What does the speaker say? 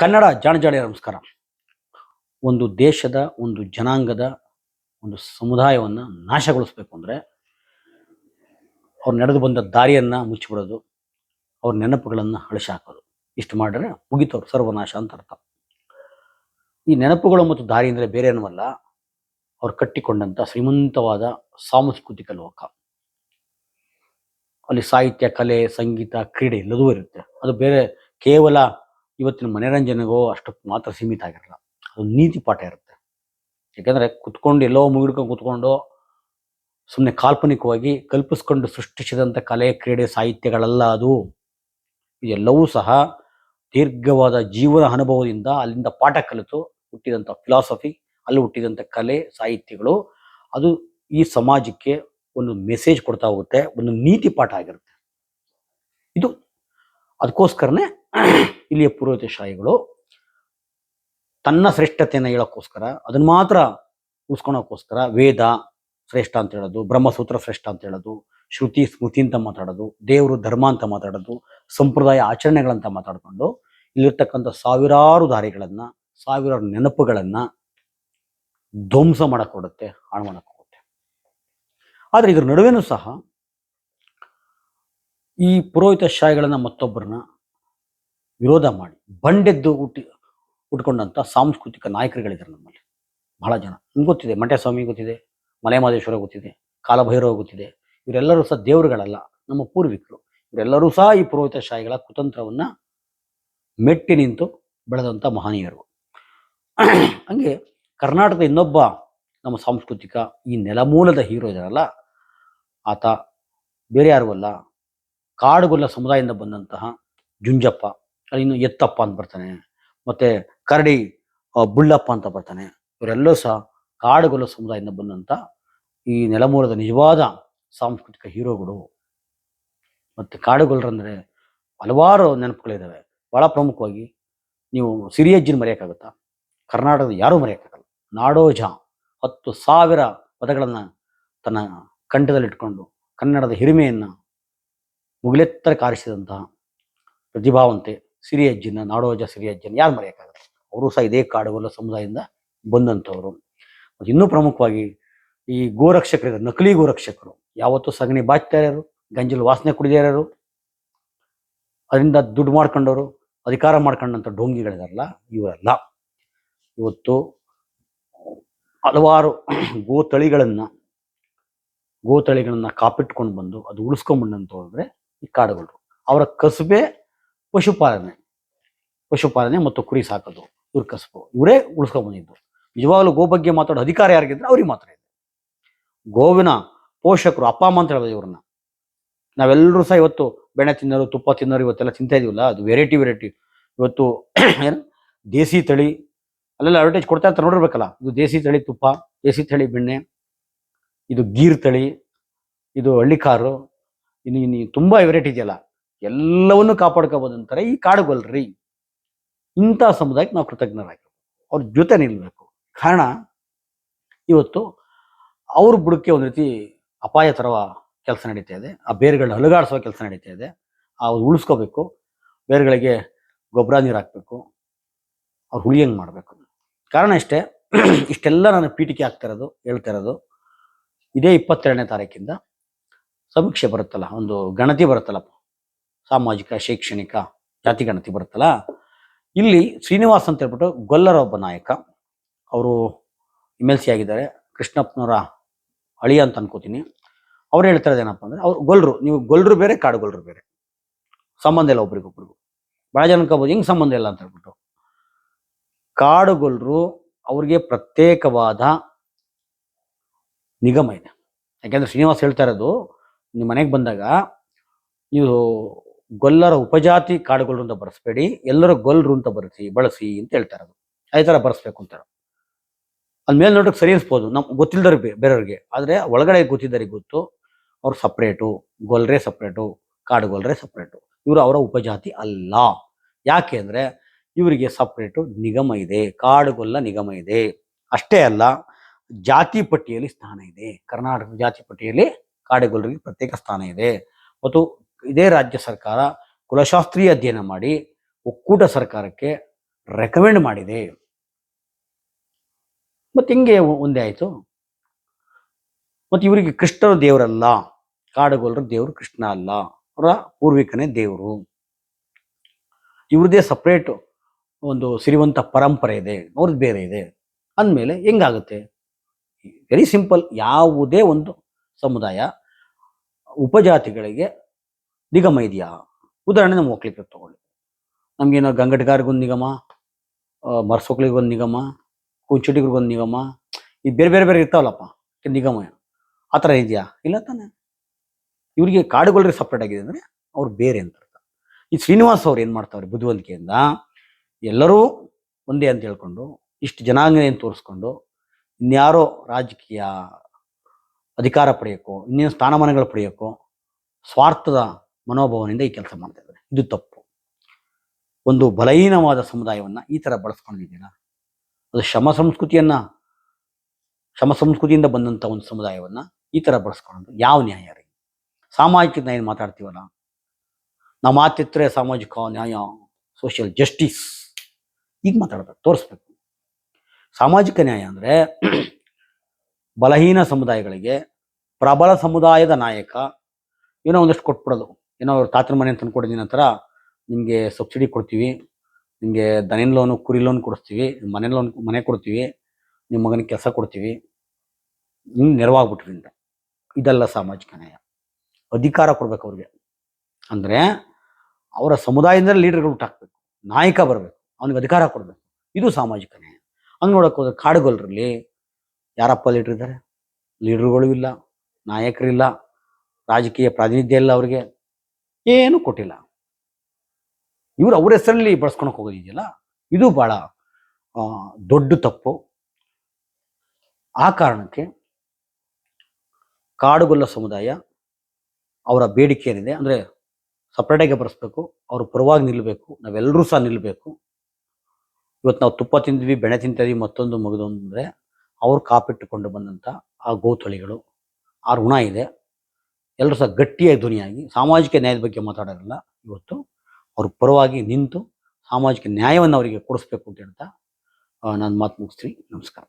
ಕನ್ನಡ ಜಾಣಜಾಳಿಯ ನಮಸ್ಕಾರ. ಒಂದು ದೇಶದ, ಒಂದು ಜನಾಂಗದ, ಒಂದು ಸಮುದಾಯವನ್ನು ನಾಶಗೊಳಿಸ್ಬೇಕು ಅಂದರೆ ಅವ್ರು ನಡೆದು ಬಂದ ದಾರಿಯನ್ನು ಮುಚ್ಚಿಬಿಡೋದು, ಅವ್ರ ನೆನಪುಗಳನ್ನು ಅಳಿಸಿ ಹಾಕೋದು ಇಷ್ಟು ಮಾಡಿದ್ರೆ ಮುಗಿತವ್ರು ಸರ್ವನಾಶ ಅಂತ ಅರ್ಥ. ಈ ನೆನಪುಗಳು ಮತ್ತು ದಾರಿ ಅಂದರೆ ಬೇರೆ ಏನವಲ್ಲ, ಅವ್ರು ಕಟ್ಟಿಕೊಂಡಂಥ ಶ್ರೀಮಂತವಾದ ಸಾಂಸ್ಕೃತಿಕ ಲೋಕ. ಅಲ್ಲಿ ಸಾಹಿತ್ಯ, ಕಲೆ, ಸಂಗೀತ, ಕ್ರೀಡೆ ಎಲ್ಲದೂ ಇರುತ್ತೆ. ಅದು ಬೇರೆ ಕೇವಲ ಇವತ್ತಿನ ಮನೋರಂಜನೆಗೋ ಅಷ್ಟು ಮಾತ್ರ ಸೀಮಿತ ಆಗಿರಲ್ಲ. ಅದು ನೀತಿ ಪಾಠ ಇರುತ್ತೆ. ಯಾಕೆಂದರೆ ಕುತ್ಕೊಂಡು ಎಲ್ಲೋ ಮುಗಿಡ್ಕೊಂಡು ಕುತ್ಕೊಂಡು ಸುಮ್ಮನೆ ಕಾಲ್ಪನಿಕವಾಗಿ ಕಲ್ಪಿಸ್ಕೊಂಡು ಸೃಷ್ಟಿಸಿದಂಥ ಕಲೆ, ಕ್ರೀಡೆ, ಸಾಹಿತ್ಯಗಳೆಲ್ಲ ಅದು. ಇದೆಲ್ಲವೂ ಸಹ ದೀರ್ಘವಾದ ಜೀವನ ಅನುಭವದಿಂದ ಅಲ್ಲಿಂದ ಪಾಠ ಕಲಿತು ಹುಟ್ಟಿದಂಥ ಫಿಲಾಸಫಿ ಅಲ್ಲಿ ಹುಟ್ಟಿದಂಥ ಕಲೆ, ಸಾಹಿತ್ಯಗಳು, ಅದು ಈ ಸಮಾಜಕ್ಕೆ ಒಂದು ಮೆಸೇಜ್ ಕೊಡ್ತಾ ಹೋಗುತ್ತೆ, ಒಂದು ನೀತಿ ಪಾಠ ಆಗಿರುತ್ತೆ. ಇದು ಅದಕ್ಕೋಸ್ಕರನೇ ಇಲ್ಲಿಯ ಪುರೋಹಿತಶಾಹಿಗಳು ತನ್ನ ಶ್ರೇಷ್ಠತೆಯನ್ನು ಹೇಳೋಕ್ಕೋಸ್ಕರ, ಅದನ್ನ ಮಾತ್ರ ಉಳಿಸ್ಕೊಳೋಕ್ಕೋಸ್ಕರ ವೇದ ಶ್ರೇಷ್ಠ ಅಂತ ಹೇಳೋದು, ಬ್ರಹ್ಮಸೂತ್ರ ಶ್ರೇಷ್ಠ ಅಂತ ಹೇಳೋದು, ಶ್ರುತಿ, ಸ್ಮೃತಿ ಅಂತ ಮಾತಾಡೋದು, ದೇವರು ಧರ್ಮ ಅಂತ ಮಾತಾಡೋದು, ಸಂಪ್ರದಾಯ ಆಚರಣೆಗಳಂತ ಮಾತಾಡ್ಕೊಂಡು ಇಲ್ಲಿರ್ತಕ್ಕಂಥ ಸಾವಿರಾರು ದಾರಿಗಳನ್ನ, ಸಾವಿರಾರು ನೆನಪುಗಳನ್ನ ಧ್ವಂಸ ಮಾಡಕ್ ಕೊಡುತ್ತೆ ಹಾಳು ಮಾಡಕ್ ಆದರೆ ಆದ್ರೆ ಇದ್ರ ನಡುವೆನೂ ಸಹ ಈ ಪುರೋಹಿತ ಶಾಹಿಗಳನ್ನ ಮತ್ತೊಬ್ಬರನ್ನ ವಿರೋಧ ಮಾಡಿ, ಬಂಡೆದ್ದು ಹುಟ್ಟಿ, ಹುಟ್ಕೊಂಡಂಥ ಸಾಂಸ್ಕೃತಿಕ ನಾಯಕರುಗಳಿದ್ದಾರೆ ನಮ್ಮಲ್ಲಿ. ಬಹಳ ಜನ. ನಿಮ್ಗೆ ಗೊತ್ತಿದೆ ಮಂಟಸ್ವಾಮಿ ಗೊತ್ತಿದೆ ಮಲೆಮಹದೇಶ್ವರ ಗೊತ್ತಿದೆ, ಕಾಲಭೈರವ ಗೊತ್ತಿದೆ. ಇವರೆಲ್ಲರೂ ಸಹ ದೇವರುಗಳಲ್ಲ, ನಮ್ಮ ಪೂರ್ವಿಕರು. ಇವರೆಲ್ಲರೂ ಸಹ ಈ ಪುರೋಹಿತ ಶಾಹಿಗಳ ಕುತಂತ್ರವನ್ನ ಮೆಟ್ಟಿ ನಿಂತು ಬೆಳೆದಂಥ ಮಹನೀಯರು. ಹಂಗೆ ಕರ್ನಾಟಕದ ಇನ್ನೊಬ್ಬ ನಮ್ಮ ಸಾಂಸ್ಕೃತಿಕ ಈ ನೆಲಮೂಲದ ಹೀರೋ ಇದಾರಲ್ಲ, ಆತ ಬೇರೆ ಯಾರು ಅಲ್ಲ, ಕಾಡುಗೊಲ್ಲ ಸಮುದಾಯದಿಂದ ಬಂದಂತಹ ಜುಂಜಪ್ಪ. ಇನ್ನು ಎತ್ತಪ್ಪ ಅಂತ ಬರ್ತಾನೆ. ಮತ್ತೆ ಕರಡಿ ಬುಳ್ಳಪ್ಪ ಅಂತ ಬರ್ತಾನೆ. ಇವರೆಲ್ಲೂ ಸಹ ಕಾಡುಗೊಲ್ಲ ಸಮುದಾಯದಿಂದ ಬಂದಂತ ಈ ನೆಲಮೂಲದ ನಿಜವಾದ ಸಾಂಸ್ಕೃತಿಕ ಹೀರೋಗಳು. ಮತ್ತೆ ಕಾಡುಗೊಲ್ಲರಂದ್ರೆ ಹಲವಾರು ನೆನಪುಗಳಿದ್ದಾವೆ ಬಹಳ ಪ್ರಮುಖವಾಗಿ ನೀವು ಸಿರಿಯಜ್ಜಿನ ಮರೆಯೋಕ್ಕಾಗುತ್ತಾ? ಕರ್ನಾಟಕದ ಯಾರೂ ಮರೆಯೋಕ್ಕಾಗಲ್ಲ. ನಾಡೋಜ ಹತ್ತು ಸಾವಿರ ಪದಗಳನ್ನು ತನ್ನ ಕಂಠದಲ್ಲಿಟ್ಕೊಂಡು ಕನ್ನಡದ ಹಿರಿಮೆಯನ್ನು ಮುಗಿಲೆತ್ತರ ಕಾರಿಸಿದಂತಹ ಪ್ರತಿಭಾವಂತೆ ಸಿರಿಯಜ್ಜಿನ ನಾಡೋಜ ಸಿರಿಯಜ್ಜನ ಯಾರು ಮರೆಯೋಕ್ಕಾಗಲ್ಲ. ಅವರು ಸಹ ಇದೇ ಕಾಡುಗೊಲ್ಲ ಸಮುದಾಯದಿಂದ ಬಂದಂಥವರು. ಮತ್ತು ಇನ್ನೂ ಪ್ರಮುಖವಾಗಿ ಈ ಗೋರಕ್ಷಕರಿದ್ದಾರೆ, ನಕಲಿ ಗೋರಕ್ಷಕರು. ಯಾವತ್ತೂ ಸಗಣಿ ಬಾಚ್ತಾರ್ಯಾರು ಗಂಜಲು ವಾಸನೆ ಕುಡಿದಿರೋರು ಅದರಿಂದ ದುಡ್ಡು ಮಾಡ್ಕೊಂಡವರು, ಅಧಿಕಾರ ಮಾಡ್ಕೊಂಡಂಥ ಡೋಂಗಿಗಳಿದಾರಲ್ಲ, ಇವರೆಲ್ಲ. ಇವತ್ತು ಹಲವಾರು ಗೋತಳಿಗಳನ್ನ ಗೋತಳಿಗಳನ್ನ ಕಾಪಿಟ್ಕೊಂಡು ಬಂದು ಅದು ಉಳಿಸ್ಕೊಂಡ್ಬಂದಂತ ಹೋದ್ರೆ ಈ ಕಾಡುಗಳು ಅವರ ಕಸುಬೆ ಪಶುಪಾಲನೆ. ಪಶುಪಾಲನೆ ಮತ್ತು ಕುರಿ ಸಾಕೋದು, ಇವ್ರ ಕಸಬು, ಇವರೇ ಉಳಿಸ್ಕೊಂಡ್ಬಂದಿದ್ದು ನಿಜವಾಗ್ಲೂ ಗೋ ಬಗ್ಗೆ ಮಾತಾಡೋ ಅಧಿಕಾರ ಯಾರಿಗಿದ್ರೆ ಅವ್ರಿಗೆ ಮಾತ್ರ ಇದೆ. ಗೋವಿನ ಪೋಷಕರು, ಅಪ್ಪ ಅಮ್ಮ ಅಂತ ಹೇಳ್ಬೋದು ಇವ್ರನ್ನ. ನಾವೆಲ್ಲರೂ ಸಹ ಇವತ್ತು ಬೆಣ್ಣೆ ತಿನ್ನೋರು, ತುಪ್ಪ ತಿನ್ನೋರು ಇವತ್ತೆಲ್ಲ ತಿಂತಾ ಇದೀವಲ್ಲ, ಅದು ವೆರೈಟಿ ವೆರೈಟಿ ಇವತ್ತು ಏನು? ದೇಸಿ ತಳಿ, ಅಲ್ಲೆಲ್ಲ ಅಡ್ವರ್ಟೈಸ್ ಕೊಡ್ತಾ ಇರ್ತಾರೆ, ನೋಡಿರ್ಬೇಕಲ್ಲ. ಇದು ದೇಸಿ ತಳಿ ತುಪ್ಪ, ದೇಸಿ ತಳಿ ಬೆಣ್ಣೆ, ಇದು ಗೀರ್ ತಳಿ, ಇದು ಹಳ್ಳಿಕಾರು, ಇನ್ನು ಇನ್ನು ತುಂಬ ವೆರೈಟಿ ಇದೆಯಲ್ಲ. ಎಲ್ಲವನ್ನೂ ಕಾಪಾಡ್ಕೋಬೋದು ಅಂತಾರೆ. ಈ ಕಾಡುಗೊಲ್ರಿ ಇಂಥ ಸಮುದಾಯಕ್ಕೆ ನಾವು ಕೃತಜ್ಞರಾಗಿರ್ಬೇಕು. ಅವ್ರ ಜೊತೆ ನಿಲ್ಲಬೇಕು ಕಾರಣ, ಇವತ್ತು ಅವ್ರ ಬುಡಕ್ಕೆ ಒಂದು ರೀತಿ ಅಪಾಯ ತರುವ ಕೆಲಸ ನಡೀತಾ ಇದೆ. ಆ ಬೇರುಗಳನ್ನ ಅಲುಗಾಡಿಸುವ ಕೆಲಸ ನಡೀತಾ ಇದೆ. ಆ ಉಳಿಸ್ಕೋಬೇಕು. ಬೇರುಗಳಿಗೆ ಗೊಬ್ಬರ ನೀರು ಹಾಕ್ಬೇಕು. ಅವ್ರು ಹುಳಿಯಂಗೆ ಮಾಡಬೇಕು. ಕಾರಣ ಇಷ್ಟೇ, ಇಷ್ಟೆಲ್ಲ ನಾನು ಪೀಠಿಕೆ ಹಾಕ್ತಾ ಇರೋದು, ಹೇಳ್ತಾ ಇರೋದು. ಇದೇ ಇಪ್ಪತ್ತೆರಡನೇ ತಾರೀಕಿಂದ ಸಮೀಕ್ಷೆ ಬರುತ್ತಲ್ಲ, ಒಂದು ಗಣತಿ ಬರುತ್ತಲ್ಲ ಸಾಮಾಜಿಕ, ಶೈಕ್ಷಣಿಕ ಜಾತಿ ಗಣತಿ ಬರುತ್ತಲ್ಲ, ಇಲ್ಲಿ ಶ್ರೀನಿವಾಸ್ ಅಂತ ಹೇಳ್ಬಿಟ್ಟು ಗೊಲ್ಲರ ಒಬ್ಬ ನಾಯಕ. ಅವರು ಎಂ ಎಲ್ ಸಿ ಆಗಿದ್ದಾರೆ. ಕೃಷ್ಣಪ್ಪನವರ ಅಳಿಯ ಅಂತ ಅನ್ಕೋತೀನಿ. ಅವ್ರು ಹೇಳ್ತಾ ಇರೋದು ಏನಪ್ಪ ಅಂದ್ರೆ, ಅವ್ರು ಗೊಲ್ರು, ನೀವು ಗೊಲ್ರು ಬೇರೆ, ಕಾಡು ಗೊಲ್ರು ಬೇರೆ. ಸಂಬಂಧ ಇಲ್ಲ ಒಬ್ರಿಗೊಬ್ರಿಗೂ. ಭಾಳ ಜನ ಅನ್ಕೋಬೋದು ಹೆಂಗ್ ಸಂಬಂಧ ಇಲ್ಲ ಅಂತ ಹೇಳ್ಬಿಟ್ಟು. ಕಾಡುಗೊಲ್ರು ಅವ್ರಿಗೆ ಪ್ರತ್ಯೇಕವಾದ ನಿಗಮ ಇದೆ. ಯಾಕೆಂದ್ರೆ ಶ್ರೀನಿವಾಸ್ ಹೇಳ್ತಾ ಇರೋದು, ನಿಮ್ಮ ಮನೆಗೆ ಬಂದಾಗ, ನೀವು ಗೊಲ್ಲರ ಉಪಜಾತಿ ಕಾಡುಗಳು ಅಂತ ಬರೆಸ್ಬೇಡಿ, ಎಲ್ಲರ ಗೊಲ್ರು ಅಂತ ಬರೆಸಿ, ಬಳಸಿ ಅಂತ ಹೇಳ್ತಾರೆ ಅದು. ಅದೇ ಥರ ಬರೆಸ್ಬೇಕು ಅಂತಾರೆ ಅಲ್ಲಿ ಮೇಲೆ ನೋಡೋಕೆ ಸರಿ ಅನ್ಸ್ಬೋದು. ನಮ್ಗೆ ಗೊತ್ತಿಲ್ದವ್ರಿಗೆ ಬೇರೆಯವ್ರಿಗೆ. ಆದರೆ ಒಳಗಡೆ ಗೊತ್ತಿದ್ದವ್ರಿಗೆ ಗೊತ್ತು. ಅವ್ರು ಸಪ್ರೇಟು, ಗೊಲ್ರೆ ಸಪ್ರೇಟು, ಕಾಡುಗೊಲ್ರೆ ಸಪ್ರೇಟು. ಇವರು ಅವರ ಉಪಜಾತಿ ಅಲ್ಲ. ಯಾಕೆ ಅಂದರೆ ಇವರಿಗೆ ಸಪ್ರೇಟು ನಿಗಮ ಇದೆ, ಕಾಡುಗೊಲ್ಲ ನಿಗಮ ಇದೆ. ಅಷ್ಟೇ ಅಲ್ಲ, ಜಾತಿ ಪಟ್ಟಿಯಲ್ಲಿ ಸ್ಥಾನ ಇದೆ. ಕರ್ನಾಟಕ ಜಾತಿ ಪಟ್ಟಿಯಲ್ಲಿ ಕಾಡುಗೊಲ್ಲರಿಗೆ ಪ್ರತ್ಯೇಕ ಸ್ಥಾನ ಇದೆ. ಮತ್ತು ಇದೇ ರಾಜ್ಯ ಸರ್ಕಾರ ಕುಲಶಾಸ್ತ್ರೀಯ ಅಧ್ಯಯನ ಮಾಡಿ ಒಕ್ಕೂಟ ಸರ್ಕಾರಕ್ಕೆ ರೆಕಮೆಂಡ್ ಮಾಡಿದೆ. ಮತ್ತೆ ಹಿಂಗೆ ಒಂದೇ ಆಯಿತು. ಮತ್ತು ಇವರಿಗೆ ಕೃಷ್ಣರು ದೇವರಲ್ಲ, ಕಾಡುಗೋಲರ ದೇವರು ಕೃಷ್ಣ ಅಲ್ಲ, ಅವರ ಪೂರ್ವಿಕನೇ ದೇವರು. ಇವ್ರದ್ದೇ ಸಪ್ರೇಟ್ ಒಂದು ಸಿರಿವಂತ ಪರಂಪರೆ ಇದೆ ಅವ್ರದ್ದು ಬೇರೆ ಇದೆ. ಅಂದಮೇಲೆ ಹೆಂಗಾಗುತ್ತೆ? ವೆರಿ ಸಿಂಪಲ್ ಯಾವುದೇ ಒಂದು ಸಮುದಾಯ ಉಪಜಾತಿಗಳಿಗೆ ನಿಗಮ ಇದೆಯಾ? ಉದಾಹರಣೆ ನಮ್ಮ ಒಕ್ಕಲಿಗರು ತಗೊಳ್ಳಿ. ನಮಗೇನೋ ಗಂಗಟ್ಗಾರಿಗೊಂದು ನಿಗಮ ಮರ್ಸೊಕ್ಲಿಗೊಂದು ನಿಗಮ ಕುಂಚುಟಿಗ್ರಿಗೊಂದು ನಿಗಮ, ಈ ಬೇರೆ ಬೇರೆ ಬೇರೆ ಇರ್ತಾವಲ್ಲಪ್ಪ, ನಿಗಮ ಆ ಥರ ಇದೆಯಾ? ಇಲ್ಲ ತಾನೆ. ಇವರಿಗೆ ಕಾಡುಗಳ್ರಿ ಸಪ್ರೇಟ್ ಆಗಿದೆ ಅಂದರೆ ಅವ್ರು ಬೇರೆ ಅಂತ ಅರ್ಥ. ಈ ಶ್ರೀನಿವಾಸ್ ಅವ್ರು ಏನು ಮಾಡ್ತಾವ್ರೆ ಬುದ್ಧಿವಂತಿಕೆಯಿಂದ? ಎಲ್ಲರೂ ಒಂದೇ ಅಂತ ಹೇಳ್ಕೊಂಡು, ಇಷ್ಟು ಜನಾಂಗ ಏನು ತೋರಿಸ್ಕೊಂಡು, ಇನ್ಯಾರೋ ರಾಜಕೀಯ ಅಧಿಕಾರ ಪಡೆಯೋಕ್ಕೋ, ಇನ್ನೇನು ಸ್ಥಾನಮಾನಗಳು ಪಡೆಯೋಕ್ಕೋ, ಸ್ವಾರ್ಥದ ಮನೋಭಾವನೆಯಿಂದ ಈ ಕೆಲಸ ಮಾಡ್ತಾ ಇದ್ದಾರೆ. ಇದು ತಪ್ಪು. ಒಂದು ಬಲಹೀನವಾದ ಸಮುದಾಯವನ್ನ ಈ ತರ ಬಳಸ್ಕೊಂಡಿದ್ದೀರಾ? ಅದು ಶಮ ಸಂಸ್ಕೃತಿಯನ್ನ ಶಮ ಸಂಸ್ಕೃತಿಯಿಂದ ಬಂದಂತ ಒಂದು ಸಮುದಾಯವನ್ನ ಈ ತರ ಬಳಸ್ಕೊಂಡು ಯಾವ ನ್ಯಾಯ ರೀ? ಸಾಮಾಜಿಕ ನ್ಯಾಯ ಮಾತಾಡ್ತೀವಲ್ಲ? ನಮ್ಮ ಮಾತಿದ್ರೆ ಸಾಮಾಜಿಕ ನ್ಯಾಯ ಸೋಷಿಯಲ್ ಜಸ್ಟಿಸ್ ಈಗ ಮಾತಾಡ್ಬೇಕು ತೋರಿಸ್ಬೇಕು. ಸಾಮಾಜಿಕ ನ್ಯಾಯ ಅಂದ್ರೆ ಬಲಹೀನ ಸಮುದಾಯಗಳಿಗೆ ಪ್ರಬಲ ಸಮುದಾಯದ ನಾಯಕ ಏನೋ ಒಂದಷ್ಟು ಕೊಟ್ಬಿಡೋದು. ಏನೋ ಅವ್ರ ತಾತನ ಮನೆ ತಂದ್ಕೊಡಿದ ನಂತರ ನಿಮಗೆ ಸಬ್ಸಿಡಿ ಕೊಡ್ತೀವಿ. ನಿಮಗೆ ದನಿನ ಲೋನು ಕುರಿ ಲೋನ್ ಕೊಡಿಸ್ತೀವಿ. ಮನೆ ಲೋನ್ ಮನೆ ಕೊಡ್ತೀವಿ. ನಿಮ್ಮ ಮಗನಿಗೆ ಕೆಲಸ ಕೊಡ್ತೀವಿ. ನಿಮ್ಗೆ ನೆರವಾಗ್ಬಿಟ್ರಿ ಅಂತ ಇದೆಲ್ಲ ಸಾಮಾಜಿಕ ನ್ಯಾಯ. ಅಧಿಕಾರ ಕೊಡ್ಬೇಕು ಅವ್ರಿಗೆ. ಅಂದರೆ ಅವರ ಸಮುದಾಯದಿಂದ ಲೀಡರ್ಗಳು ಹುಟ್ಟಾಕ್ಬೇಕು ನಾಯಕ ಬರಬೇಕು. ಅವನಿಗೆ ಅಧಿಕಾರ ಕೊಡಬೇಕು. ಇದು ಸಾಮಾಜಿಕ ನ್ಯಾಯ. ಹಂಗೆ ನೋಡಕ್ಕೆ ಹೋದ್ರೆ ಕಾಡುಗೊಲ್ಲರಲ್ಲಿ ಯಾರಪ್ಪ ಲೀಡರ್ ಇದ್ದಾರೆ ಲೀಡರ್ಗಳು ಇಲ್ಲ. ನಾಯಕರಿಲ್ಲ. ರಾಜಕೀಯ ಪ್ರಾತಿನಿಧ್ಯ ಇಲ್ಲ ಅವ್ರಿಗೆ. ಏನೂ ಕೊಟ್ಟಿಲ್ಲ. ಇವರು ಅವ್ರ ಹೆಸರಲ್ಲಿ ಬಳಸ್ಕೊಳಕ್ಕೆ ಹೋಗೋದಿದೆಯಲ್ಲ, ಇದು ಬಹಳ ದೊಡ್ಡ ತಪ್ಪು. ಆ ಕಾರಣಕ್ಕೆ ಕಾಡುಗೊಲ್ಲ ಸಮುದಾಯ ಅವರ ಬೇಡಿಕೆ ಏನಿದೆ, ಅಂದರೆ ಸಪ್ರೇಟಾಗಿ ಬರೆಸ್ಬೇಕು ಅವ್ರ ಪರವಾಗಿ ನಿಲ್ಲಬೇಕು ನಾವೆಲ್ಲರೂ ಸಹ ನಿಲ್ಲಬೇಕು ಇವತ್ತು ನಾವು ತುಪ್ಪ ತಿಂದ್ವಿ ಬೆಣ್ಣೆ ತಿಂತೀವಿ ಮತ್ತೊಂದು ಮಗದು ಅಂದರೆ ಅವ್ರು ಕಾಪಿಟ್ಟುಕೊಂಡು ಬಂದಂಥ ಆ ಗೋತಳಿಗಳು, ಆ ಋಣ ಇದೆ. ಎಲ್ಲರೂ ಸಹ ಗಟ್ಟಿಯಾಗಿ ಧ್ವನಿಯಾಗಿ ಸಾಮಾಜಿಕ ನ್ಯಾಯದ ಬಗ್ಗೆ ಮಾತಾಡೋದಿಲ್ಲ ಇವತ್ತು ಅವ್ರ ಪರವಾಗಿ ನಿಂತು ಸಾಮಾಜಿಕ ನ್ಯಾಯವನ್ನು ಅವರಿಗೆ ಕೊಡಿಸ್ಬೇಕು ಅಂತ ಹೇಳ್ತಾ ನಾನು ಮಾತು ಮುಗಿಸ್ತೀನಿ. ನಮಸ್ಕಾರ.